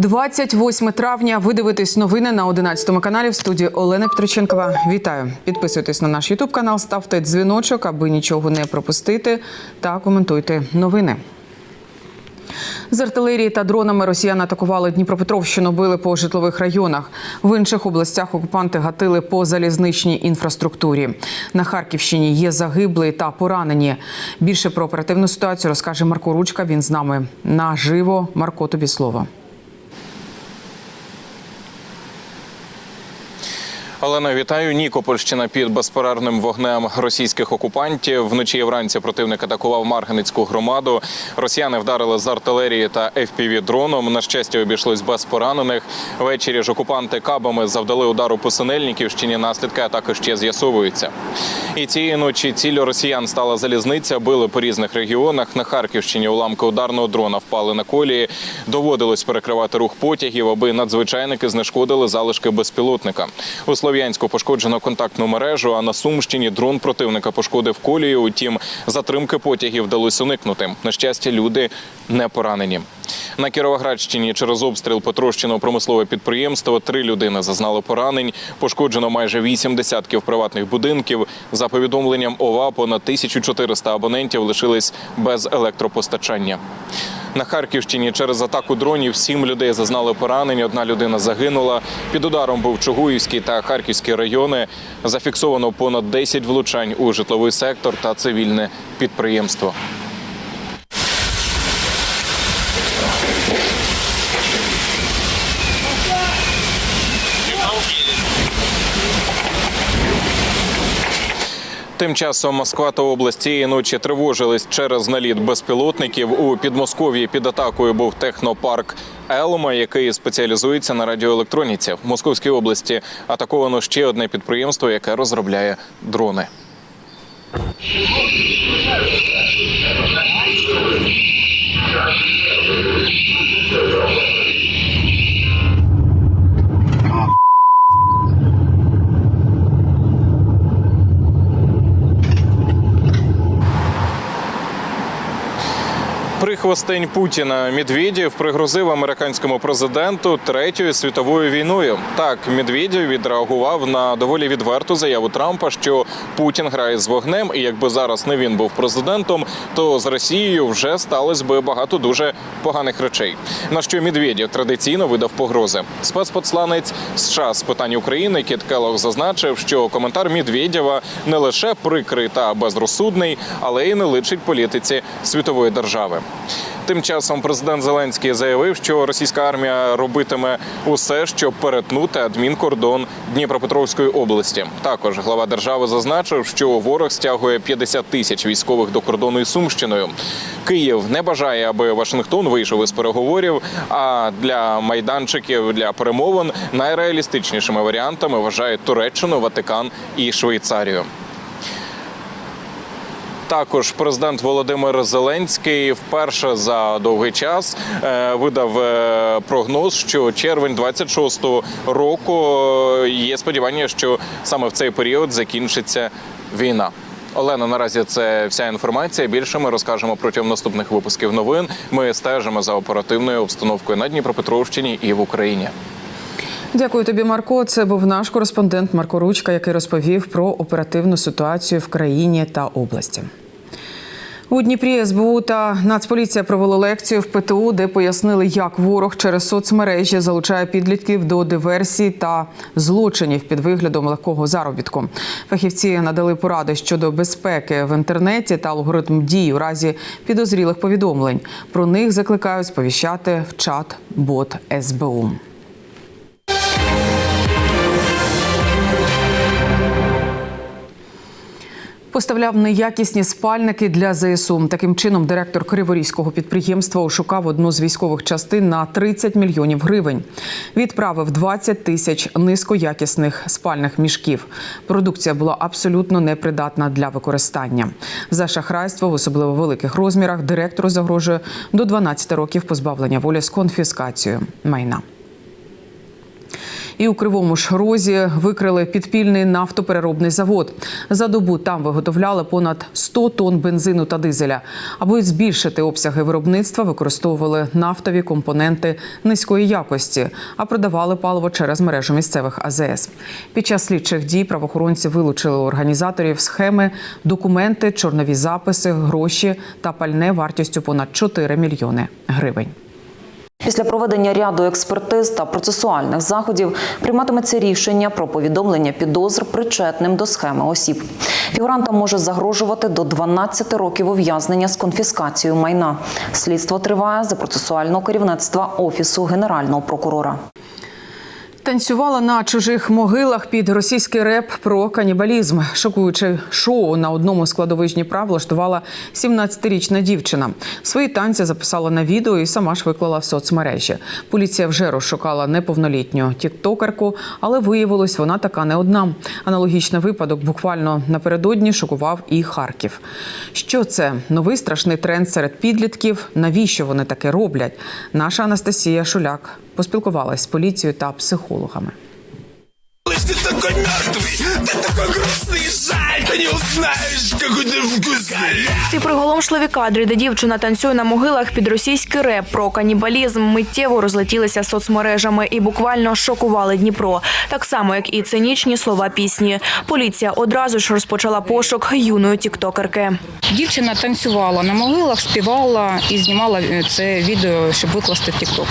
28 травня. Ви дивитесь новини на 11 каналі в студії Олена Петриченкова. Вітаю! Підписуйтесь на наш Ютуб канал, ставте дзвіночок, аби нічого не пропустити, та коментуйте новини. З артилерії та дронами росіяни атакували Дніпропетровщину, били по житлових районах. В інших областях окупанти гатили по залізничній інфраструктурі. На Харківщині є загиблі та поранені. Більше про оперативну ситуацію розкаже Марко Ручка. Він з нами наживо. Марко, тобі слово. Олена, вітаю. Нікопольщина під безперервним вогнем російських окупантів. Вночі і вранці противник атакував Марганицьку громаду. Росіяни вдарили з артилерії та fpv дроном. На щастя, обійшлось без поранених. Ввечері ж окупанти кабами завдали удару по Синельниківщині. Наслідки атаки ще з'ясовуються. І цієї ночі ціллю росіян стала залізниця. Били по різних регіонах. На Харківщині уламки ударного дрона впали на колії. Доводилось перекривати рух потягів, аби надзвичайники знешкодили залишки безпілотника. У Слов'янську пошкоджено контактну мережу. А на Сумщині дрон противника пошкодив колію. Утім, затримки потягів вдалося уникнути. На щастя, люди не поранені. На Кіровоградщині через обстріл потрощено промислове підприємство. Три людини зазнали поранень. Пошкоджено майже вісім десятків приватних будинків. За повідомленням ОВА, понад 1400 абонентів лишились без електропостачання. На Харківщині через атаку дронів сім людей зазнали поранень. Одна людина загинула. Під ударом був Чугуївський та Харківський райони. Зафіксовано понад 10 влучань у житловий сектор та цивільне підприємство. Тим часом Москва та область цієї ночі тривожились через наліт безпілотників. У Підмосков'ї під атакою був технопарк Елма, який спеціалізується на радіоелектроніці. В Московській області атаковано ще одне підприємство, яке розробляє дрони. Прихвостень Путіна Медведєв пригрозив американському президенту третьою світовою війною. Так, Медведєв відреагував на доволі відверту заяву Трампа, що Путін грає з вогнем, і якби зараз не він був президентом, то з Росією вже сталося би багато дуже поганих речей. На що Медведєв традиційно видав погрози. Спецпосланець США з питань України Кіт Келлог зазначив, що коментар Медведєва не лише прикрий та безрозсудний, але й не личить політиці світової держави. Тим часом президент Зеленський заявив, що російська армія робитиме усе, щоб перетнути адмінкордон Дніпропетровської області. Також глава держави зазначив, що ворог стягує 50 тисяч військових до кордону із Сумщиною. Київ не бажає, аби Вашингтон вийшов із переговорів. А для майданчиків для перемовин найреалістичнішими варіантами вважають Туреччину, Ватикан і Швейцарію. Також президент Володимир Зеленський вперше за довгий час е, видав е, прогноз, що червень 26-го року е, є сподівання, що саме в цей період закінчиться війна. Олена, наразі це вся інформація. Більше ми розкажемо протягом наступних випусків новин. Ми стежимо за оперативною обстановкою на Дніпропетровщині і в Україні. Дякую тобі, Марко. Це був наш кореспондент Марко Ручка, який розповів про оперативну ситуацію в країні та області. У Дніпрі СБУ та Нацполіція провели лекцію в ПТУ, де пояснили, як ворог через соцмережі залучає підлітків до диверсій та злочинів під виглядом легкого заробітку. Фахівці надали поради щодо безпеки в інтернеті та алгоритм дій у разі підозрілих повідомлень. Про них закликають сповіщати в чат бот СБУ. Поставляв неякісні спальники для ЗСУ. Таким чином, директор Криворізького підприємства ошукав одну з військових частин на 30 мільйонів гривень. Відправив 20 тисяч низькоякісних спальних мішків. Продукція була абсолютно непридатна для використання. За шахрайство в особливо великих розмірах директору загрожує до 12 років позбавлення волі з конфіскацією майна. І у Кривому ж Розі викрили підпільний нафтопереробний завод. За добу там виготовляли понад 100 тонн бензину та дизеля. Аби збільшити обсяги виробництва, використовували нафтові компоненти низької якості, а продавали паливо через мережу місцевих АЗС. Під час слідчих дій правоохоронці вилучили у організаторів схеми, документи, чорнові записи, гроші та пальне вартістю понад 4 мільйони гривень. Після проведення ряду експертиз та процесуальних заходів прийматиметься рішення про повідомлення підозр причетним до схеми осіб. Фігурантам може загрожувати до 12 років ув'язнення з конфіскацією майна. Слідство триває за процесуального керівництва офісу генерального прокурора. Танцювала на чужих могилах під російський реп про канібалізм. Шокуюче шоу на одному з кладовищ Дніпра влаштувала 17-річна дівчина. Свої танці записала на відео і сама ж виклала в соцмережі. Поліція вже розшукала неповнолітню тіктокерку, але виявилось, вона така не одна. Аналогічний випадок буквально напередодні шокував і Харків. Що це новий страшний тренд серед підлітків? Навіщо вони таке роблять? Наша Анастасія Шуляк поспілкувалась з поліцією та психологами. Ты такой мертвый, ты такой грустный, жаль, ты не узнаешь, какой ты вкусный. Ці приголомшливі кадри, де дівчина танцює на могилах під російський реп про канібалізм, миттєво розлетілися соцмережами і буквально шокували Дніпро. Так само, як і цинічні слова пісні. Поліція одразу ж розпочала пошук юної тіктокерки. Дівчина танцювала на могилах, співала і знімала е, це відео, щоб викласти в TikTok.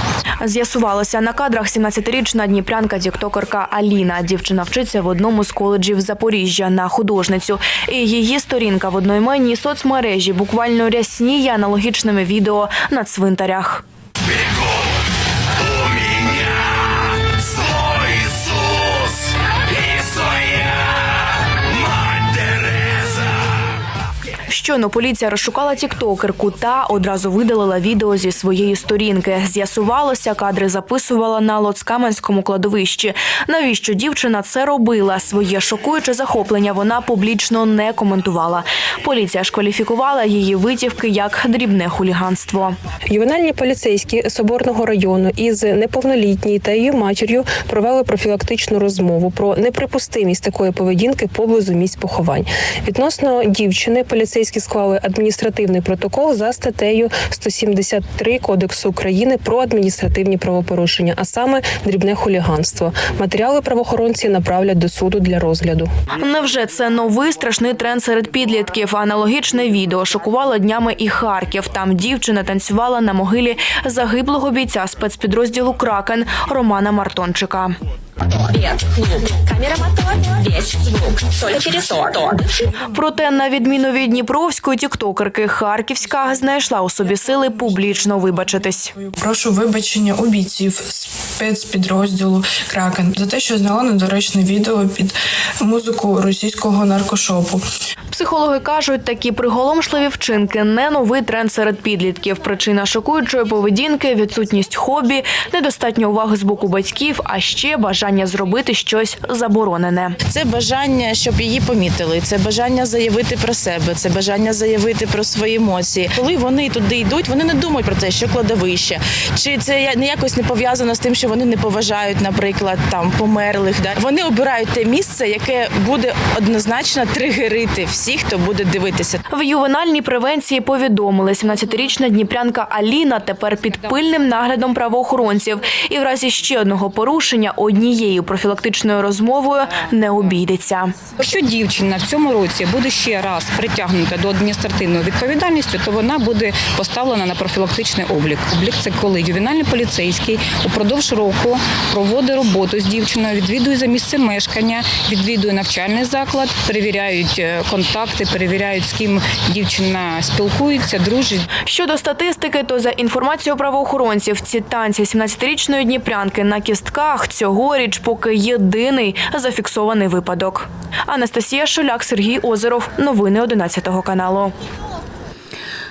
З'ясувалося на кадрах 17-річна дніпрянка тіктокерка Аліна. Дівчина вчиться в одному з коледжів Запоріжжя на художницю. І її сторінка в одноіменній соцмережі буквально рясніє аналогічними відео на цвинтарях. Щойно поліція розшукала тіктокерку та одразу видалила відео зі своєї сторінки. З'ясувалося, кадри записувала на Лоцкаменському кладовищі. Навіщо дівчина це робила? Своє шокуюче захоплення вона публічно не коментувала. Поліція ж кваліфікувала її витівки як дрібне хуліганство. Ювенальні поліцейські Соборного району із неповнолітньою та її матір'ю провели профілактичну розмову про неприпустимість такої поведінки поблизу місць поховань. Відносно дівчини поліцейські склали адміністративний протокол за статтею 173 Кодексу України про адміністративні правопорушення, а саме дрібне хуліганство. Матеріали правоохоронці направлять до суду для розгляду. Невже це новий страшний тренд серед підлітків? Аналогічне відео шокувало днями і Харків. Там дівчина танцювала на могилі загиблого бійця спецпідрозділу Кракен Романа Мартончика. Свет, клуб, камера мотор, весь звук, только через то. Проте, на відміну від дніпровської тіктокерки, Харківська знайшла у собі сили публічно вибачитись. Прошу вибачення у бійців спецпідрозділу Кракен за те, що зняла недоречне відео під музику російського наркошопу. Психологи кажуть, такі приголомшливі вчинки не новий тренд серед підлітків. Причина шокуючої поведінки, відсутність хобі, недостатньо уваги з боку батьків, а ще бажання зробити щось заборонене. Це бажання, щоб її помітили. Це бажання заявити про себе, це бажання заявити про свої емоції. Коли вони туди йдуть, вони не думають про те, що кладовище, чи це не якось не пов'язано з тим, що вони не поважають, наприклад, там померлих. Да? Вони обирають те місце, яке буде однозначно тригерити всіх, хто буде дивитися. В ювенальній превенції повідомили 17-річна дніпрянка Аліна тепер під пильним наглядом правоохоронців. І в разі ще одного порушення однією профілактичною розмовою не обійдеться. Якщо дівчина в цьому році буде ще раз притягнута до адміністративної відповідальності, то вона буде поставлена на профілактичний облік. Облік це коли ювенальний поліцейський упродовж року проводить роботу з дівчиною, відвідує за місцем мешкання, відвідує навчальний заклад, перевіряють е, контакти, перевіряють з ким дівчина спілкується, дружить. Щодо статистики, то за інформацією правоохоронців, ці танці 17-річної дніпрянки на кістках цьогоріч поки єдиний зафіксований випадок. Анастасія Шуляк, Сергій Озеров. Новини 11 каналу.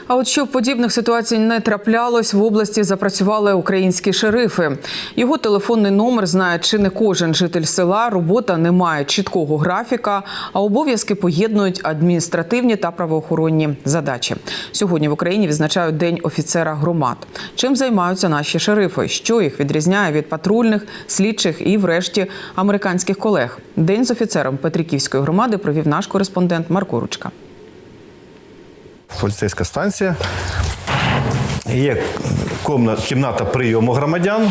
А от щоб подібних ситуацій не траплялось, в області запрацювали українські шерифи. Його телефонний номер знає чи не кожен житель села. Робота не має чіткого графіка, а обов'язки поєднують адміністративні та правоохоронні задачі. Сьогодні в Україні відзначають День офіцера громад. Чим займаються наші шерифи? Що їх відрізняє від патрульних, слідчих і, врешті, американських колег? День з офіцером Петриківської громади провів наш кореспондент Марко Ручка. Поліцейська станція. Є кімната прийому громадян,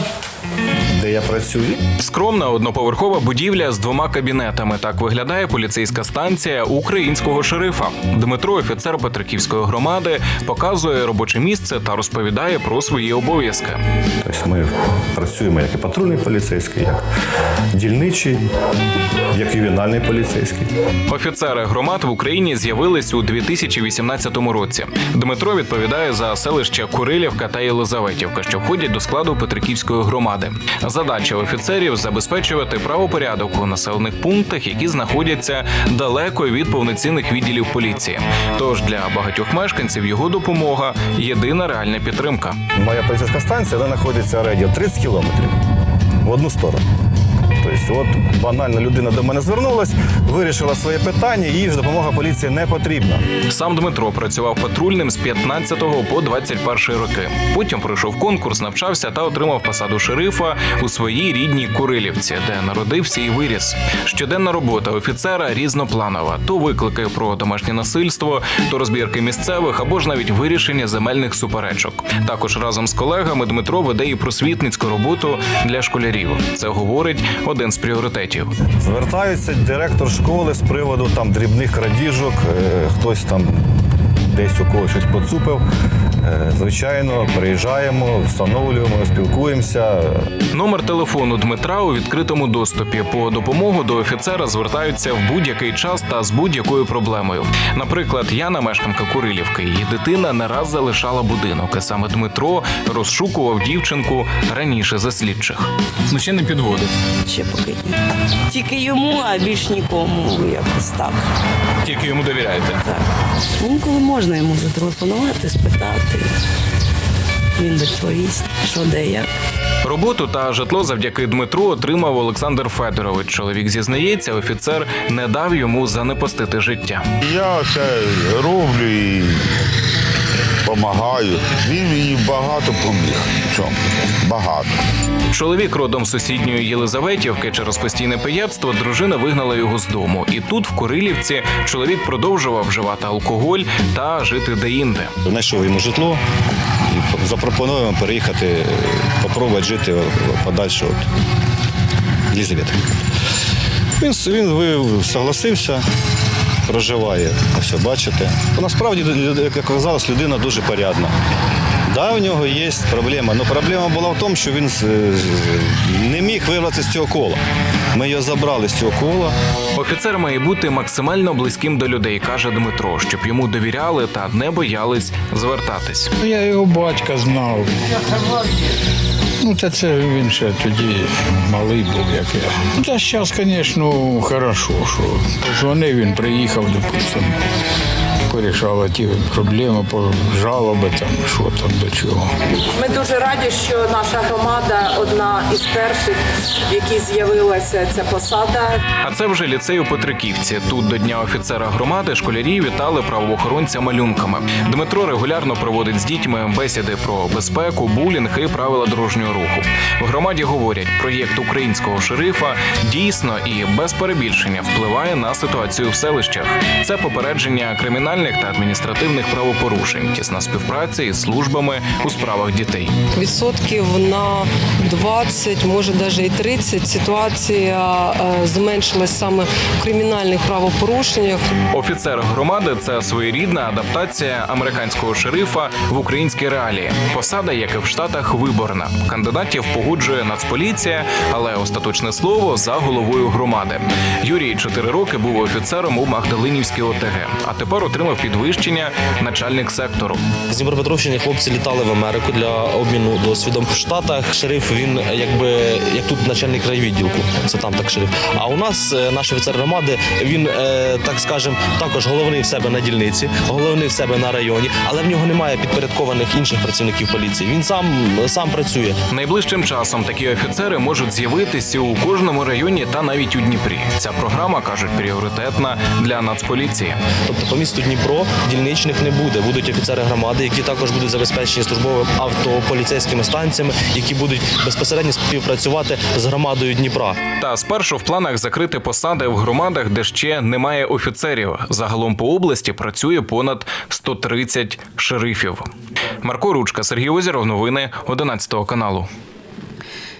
де я працюю. Скромна одноповерхова будівля з двома кабінетами. Так виглядає поліцейська станція українського шерифа. Дмитро, офіцер Петриківської громади, показує робоче місце та розповідає про свої обов'язки. Тобто ми працюємо як і патрульний поліцейський, як дільничий, як ювенальний поліцейський. Офіцери громад в Україні з'явились у 2018 році. Дмитро відповідає за селища Курилівка та Єлизаветівка, що входять до складу Петриківської громади. Задача офіцерів забезпечувати правопорядок у населених пунктах, які знаходяться далеко від повноцінних відділів поліції. Тож для багатьох мешканців його допомога єдина реальна підтримка. Моя поліцейська станція вона знаходиться радіо 30 кілометрів в одну сторону. Тобто, от банально людина до мене звернулась, вирішила своє питання, їй ж допомога поліції не потрібна. Сам Дмитро працював патрульним з 15 по 21 роки. Потім пройшов конкурс, навчався та отримав посаду шерифа у своїй рідній Курилівці, де народився і виріс. Щоденна робота офіцера різнопланова: то виклики про домашнє насильство, то розбірки місцевих або ж навіть вирішення земельних суперечок. Також разом з колегами Дмитро веде і просвітницьку роботу для школярів. Це говорить один з пріоритетів. Звертається директор школи з приводу там дрібних крадіжок, е, хтось там десь у когось щось поцупив. Е, Звичайно, приїжджаємо, встановлюємо, спілкуємося. Номер телефону Дмитра у відкритому доступі. По допомогу до офіцера звертаються в будь-який час та з будь-якою проблемою. Наприклад, Яна, мешканка Курилівки, її дитина не раз залишала будинок, і саме Дмитро розшукував дівчинку раніше за слідчих. Ну ще не підводить. Ще поки ні. Тільки йому, а більш нікому якось так. Тільки йому довіряєте. так. Інколи можна йому зателефонувати, спитати. Він відповість, що де я. Роботу та житло завдяки Дмитру отримав Олександр Федорович. Чоловік зізнається, офіцер не дав йому занепастити життя. Я це роблю і допомагаю. Він мені багато поміг. Чому? Багато. Чоловік родом з сусідньої Єлизаветівки через постійне пияцтво дружина вигнала його з дому. І тут, в Курилівці, чоловік продовжував вживати алкоголь та жити деінде. Знайшов йому житло і запропонуємо переїхати, попробувати жити подальше від Єлизавети. Він, він согласився, проживає, ось бачите. Насправді, лю- як казалось, людина дуже порядна. Да, у нього є проблема. але проблема була в тому, що він з- не міг вирватися з цього кола. Ми його забрали з цього кола. Офіцер має бути максимально близьким до людей, каже Дмитро, щоб йому довіряли та не боялись звертатись. Я його батька знав. Ну, та це він ще тоді малий був, як я. Та зараз, звісно, хорошо, що позвонив, він приїхав, допустимо, порішав ті проблеми, по жалоби, там, що там до чого. Ми дуже раді, що наша громада одна із перших, в якій з'явилася ця посада. А це вже ліцей у Петриківці. Тут до дня офіцера громади школярі вітали правоохоронця малюнками. Дмитро регулярно проводить з дітьми бесіди про безпеку, булінг і правила дорожнього руху. В громаді говорять, проєкт українського шерифа дійсно і без перебільшення впливає на ситуацію в селищах. Це попередження кримінальних та адміністративних правопорушень, тісна співпраця із службами у справах дітей. Відсотків на 20, може навіть і 30 ситуація е, зменшилась саме в кримінальних правопорушеннях. Офіцер громади це своєрідна адаптація американського шерифа в українські реалії. Посада, як і в штатах, виборна. Кандидатів погоджує Нацполіція, але остаточне слово за головою громади. Юрій чотири роки був офіцером у Магдалинівській ОТГ, а тепер отримав отримав підвищення начальник сектору. З Дніпропетровщини хлопці літали в Америку для обміну досвідом. В Штатах шериф він якби як тут начальник райвідділку. Це там так шериф. А у нас е, наш офіцер громади, він е, так скажем, також головний в себе на дільниці, головний в себе на районі, але в нього немає підпорядкованих інших працівників поліції. Він сам сам працює. Найближчим часом такі офіцери можуть з'явитися у кожному районі та навіть у Дніпрі. Ця програма кажуть пріоритетна для нацполіції. Тобто по місту Дніпро дільничних не буде. Будуть офіцери громади, які також будуть забезпечені службовим авто, поліцейськими станціями, які будуть безпосередньо співпрацювати з громадою Дніпра. Та спершу в планах закрити посади в громадах, де ще немає офіцерів. Загалом по області працює понад 130 шерифів. Марко Ручка, Сергій Озеров. Новини 11 каналу.